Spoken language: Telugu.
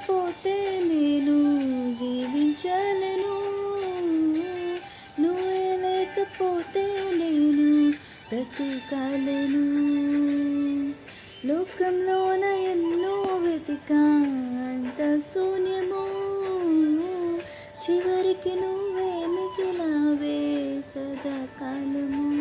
లేకపోతే నేను జీవించలేను. నువ్వే లేకపోతే నేను బ్రతకాలను. లోకంలోన ఎన్నో వెతిక అంత శూన్యము. చివరికి నువ్వే మిగిలావే సదాకాలము.